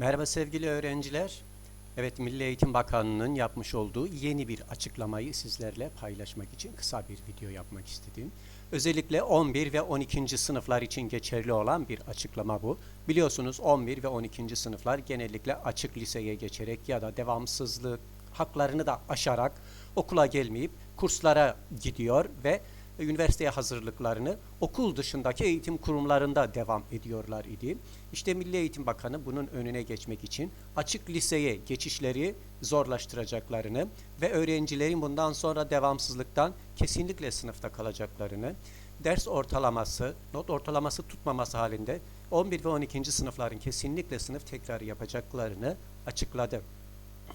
Merhaba sevgili öğrenciler. Evet Milli Eğitim Bakanlığı'nın yapmış olduğu yeni bir açıklamayı sizlerle paylaşmak için kısa bir video yapmak istedim. Özellikle 11 ve 12. sınıflar için geçerli olan bir açıklama bu. Biliyorsunuz 11 ve 12. sınıflar genellikle açık liseye geçerek ya da devamsızlık haklarını da aşarak okula gelmeyip kurslara gidiyor ve üniversiteye hazırlıklarını okul dışındaki eğitim kurumlarında devam ediyorlar idi. İşte Milli Eğitim Bakanı bunun önüne geçmek için açık liseye geçişleri zorlaştıracaklarını ve öğrencilerin bundan sonra devamsızlıktan kesinlikle sınıfta kalacaklarını, ders ortalaması, not ortalaması tutmaması halinde 11 ve 12. sınıfların kesinlikle sınıf tekrarı yapacaklarını açıkladı.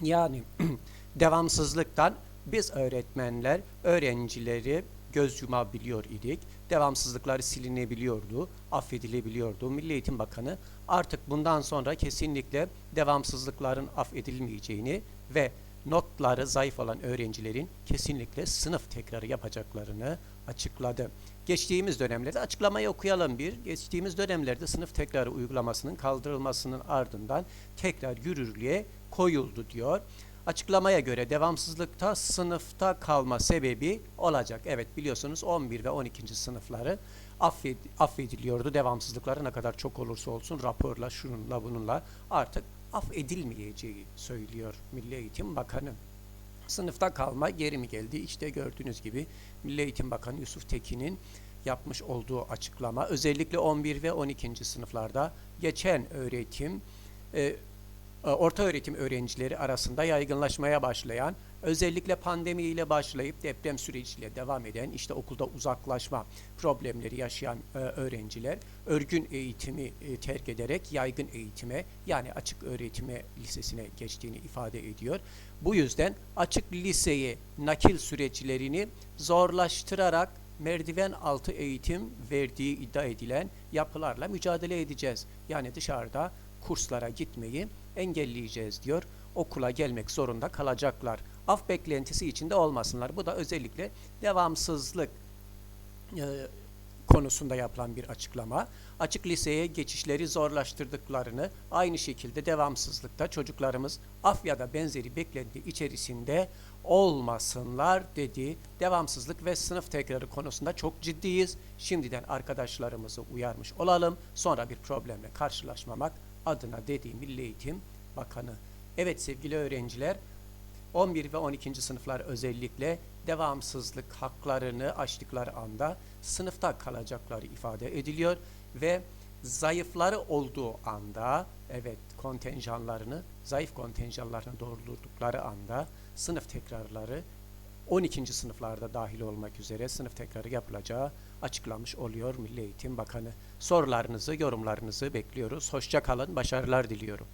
Yani devamsızlıktan biz öğretmenler öğrencileri göz yumabiliyor idik. Devamsızlıkları silinebiliyordu, affedilebiliyordu. Milli Eğitim Bakanı artık bundan sonra kesinlikle devamsızlıkların affedilmeyeceğini ve notları zayıf olan öğrencilerin kesinlikle sınıf tekrarı yapacaklarını açıkladı. Geçtiğimiz dönemlerde açıklamayı okuyalım bir. Geçtiğimiz dönemlerde sınıf tekrarı uygulamasının kaldırılmasının ardından tekrar yürürlüğe koyuldu diyor. Açıklamaya göre devamsızlıkta sınıfta kalma sebebi olacak. Evet biliyorsunuz 11 ve 12. sınıfları affed, affediliyordu. Devamsızlıkları ne kadar çok olursa olsun raporla şununla bununla artık affedilmeyeceği söylüyor Milli Eğitim Bakanı. Sınıfta kalma geri mi geldi? İşte gördüğünüz gibi Milli Eğitim Bakanı Yusuf Tekin'in yapmış olduğu açıklama özellikle 11 ve 12. sınıflarda geçen öğretim e, orta öğretim öğrencileri arasında yaygınlaşmaya başlayan, özellikle pandemiyle başlayıp deprem süreciyle devam eden, işte okulda uzaklaşma problemleri yaşayan e, öğrenciler örgün eğitimi e, terk ederek yaygın eğitime yani açık öğretime lisesine geçtiğini ifade ediyor. Bu yüzden açık liseye nakil süreçlerini zorlaştırarak merdiven altı eğitim verdiği iddia edilen yapılarla mücadele edeceğiz. Yani dışarıda kurslara gitmeyi engelleyeceğiz diyor. Okula gelmek zorunda kalacaklar. Af beklentisi içinde olmasınlar. Bu da özellikle devamsızlık e, konusunda yapılan bir açıklama. Açık liseye geçişleri zorlaştırdıklarını, aynı şekilde devamsızlıkta çocuklarımız af ya da benzeri beklenti içerisinde olmasınlar dedi. Devamsızlık ve sınıf tekrarı konusunda çok ciddiyiz. Şimdiden arkadaşlarımızı uyarmış olalım. Sonra bir problemle karşılaşmamak adına dediği Milli Eğitim Bakanı. Evet sevgili öğrenciler 11 ve 12. sınıflar özellikle devamsızlık haklarını açtıkları anda sınıfta kalacakları ifade ediliyor ve zayıfları olduğu anda evet kontenjanlarını zayıf kontenjanlarını doldurdukları anda sınıf tekrarları 12. sınıflarda dahil olmak üzere sınıf tekrarı yapılacağı açıklamış oluyor Milli Eğitim Bakanı. Sorularınızı, yorumlarınızı bekliyoruz. Hoşça kalın, başarılar diliyorum.